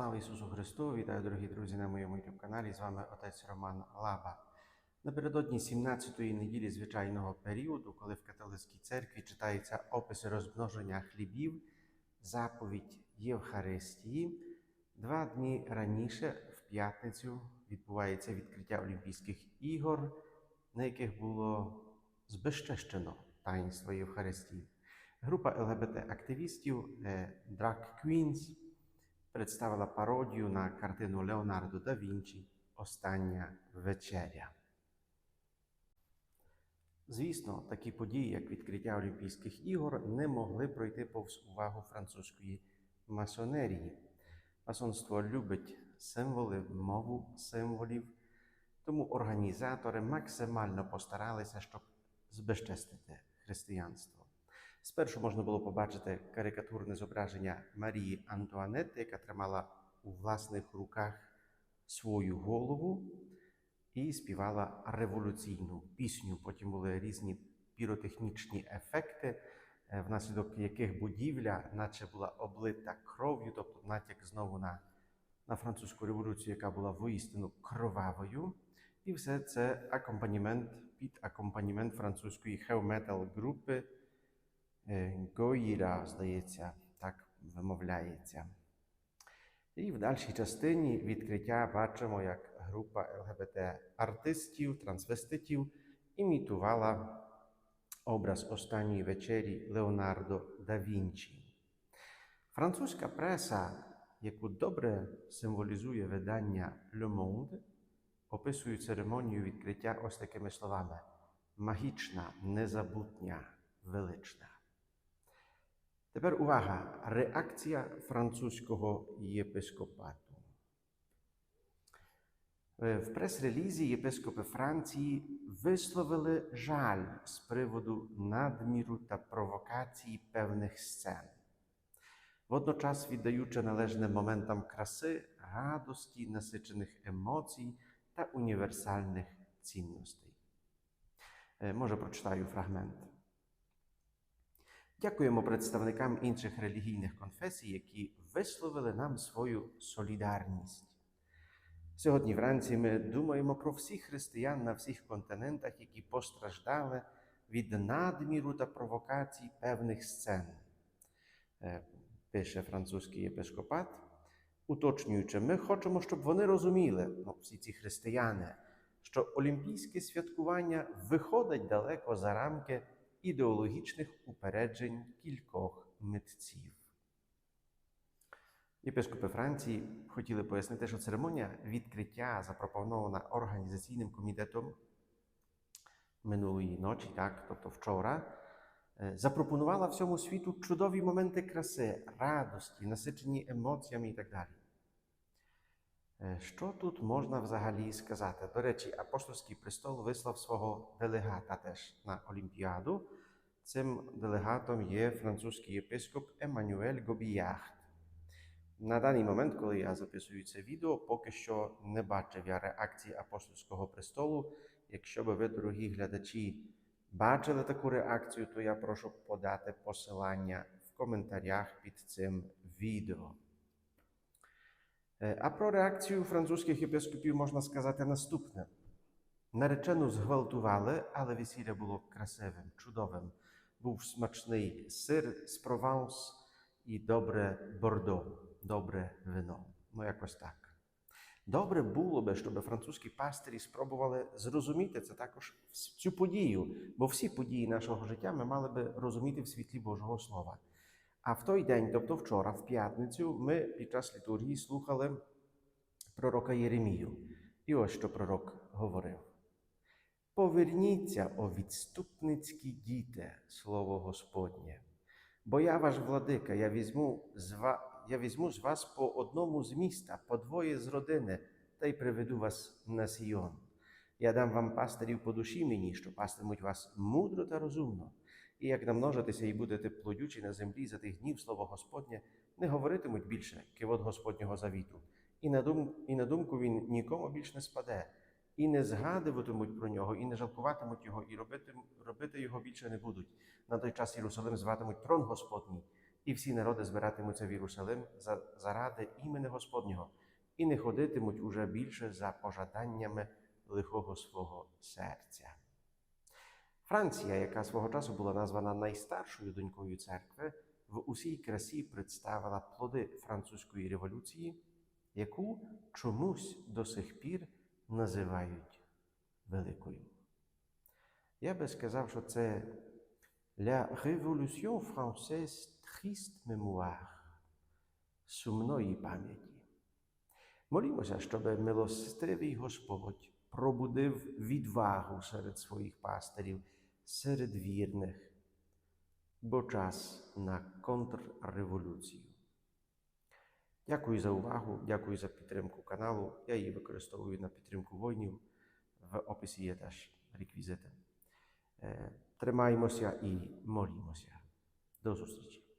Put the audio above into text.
Слава Ісусу Христу! Вітаю, дорогі друзі, на моєму youtube каналі. З вами отець Роман Лаба. Напередодні 17-ї неділі звичайного періоду, коли в католицькій церкві читаються описи розмноження хлібів, заповідь Євхаристії, два дні раніше, в п'ятницю, відбувається відкриття Олімпійських ігор, на яких було збезчещено таїнство Євхаристії. Група ЛГБТ-активістів е, Drag Queens представила пародію на картину Леонардо да Вінчі Остання вечеря. Звісно, такі події, як відкриття Олімпійських ігор, не могли пройти повз увагу французької масонерії. Масонство любить символи, мову символів, тому організатори максимально постаралися, щоб збезчестити християнство. Спершу можна було побачити карикатурне зображення Марії Антуанетти, яка тримала у власних руках свою голову і співала революційну пісню. Потім були різні піротехнічні ефекти, е, внаслідок яких будівля, наче була облита кров'ю, тобто натяк знову на, на французьку революцію, яка була воістину кровавою. І все це акомпанімент під акомпанімент французької хев-метал групи. Е, Гоїра, здається, так вимовляється. І в дальшій частині відкриття бачимо, як група ЛГБТ-артистів, трансвеститів імітувала образ останньої вечері Леонардо да Вінчі. Французька преса, яку добре символізує видання Le Monde, описує церемонію відкриття ось такими словами: магічна, незабутня, велична. Тепер увага! Реакція французького єпископату. Е, В прес-релізі єпископи Франції висловили жаль з приводу надміру та провокації певних сцен, водночас віддаючи належне моментам краси, радості, насичених емоцій та універсальних цінностей. Е, Може, прочитаю фрагмент. Дякуємо представникам інших релігійних конфесій, які висловили нам свою солідарність. Сьогодні вранці ми думаємо про всіх християн на всіх континентах, які постраждали від надміру та провокацій певних сцен, Е, пише французький єпископат, уточнюючи, ми хочемо, щоб вони розуміли, ну, всі ці християни, що олімпійське святкування виходить далеко за рамки ідеологічних упереджень кількох митців. Єпископи Франції хотіли пояснити, що церемонія відкриття, запропонована організаційним комітетом минулої ночі, так, тобто вчора, е, запропонувала всьому світу чудові моменти краси, радості, насичені емоціями і так далі. Е, Що тут можна взагалі сказати? До речі, апостольський престол вислав свого делегата теж на Олімпіаду. Цим делегатом є французький єпископ Еммануель Гобіяхт. На даний момент, коли я записую це відео, поки що не бачив я реакції апостольського престолу. Якщо би ви, дорогі глядачі, бачили таку реакцію, то я прошу подати посилання в коментарях під цим відео. Е, А про реакцію французьких єпископів можна сказати наступне: наречену зґвалтували, але весілля було красивим, чудовим. Був смачний сир з Прованс і добре бордо, добре вино. Ну, якось так. Добре було би, щоб французькі пастирі спробували зрозуміти це також цю подію, бо всі події нашого життя ми мали би розуміти в світлі Божого Слова. А в той день, тобто вчора, в п'ятницю, ми під час літургії слухали пророка Єремію. І ось що пророк говорив: Поверніться, о відступницькі діти, слово Господнє, бо я ваш владика, я візьму з ва... я візьму з вас по одному з міста, по двоє з родини, та й приведу вас на Сіон. Я дам вам пастирів по душі мені, що пастимуть вас мудро та розумно. І як намножитеся і будете плодючі на землі за тих днів слово Господнє, не говоритимуть більше кивот Господнього завіту, і на, дум, і на думку він нікому більш не спаде, і не згадуватимуть про нього, і не жалкуватимуть його, і робити, робити його більше не будуть. На той час Єрусалим зватимуть трон Господній, і всі народи збиратимуться в Єрусалим за, заради імени Господнього, і не ходитимуть уже більше за пожаданнями лихого свого серця. Франція, яка свого часу була названа найстаршою донькою церкви, в усій красі представила плоди французької революції, яку чомусь до сих пір називають великою. Я би сказав, що це La Révolution française triste mémoire сумної пам'яті. Молімося, щоб милостивий Господь пробудив відвагу серед своїх пастирів, серед вірних, бо час на контрреволюцію. Дякую за увагу, дякую за підтримку каналу. Я її використовую на підтримку воїнів. В описі є теж реквізити. Тримаємося і молімося. До зустрічі!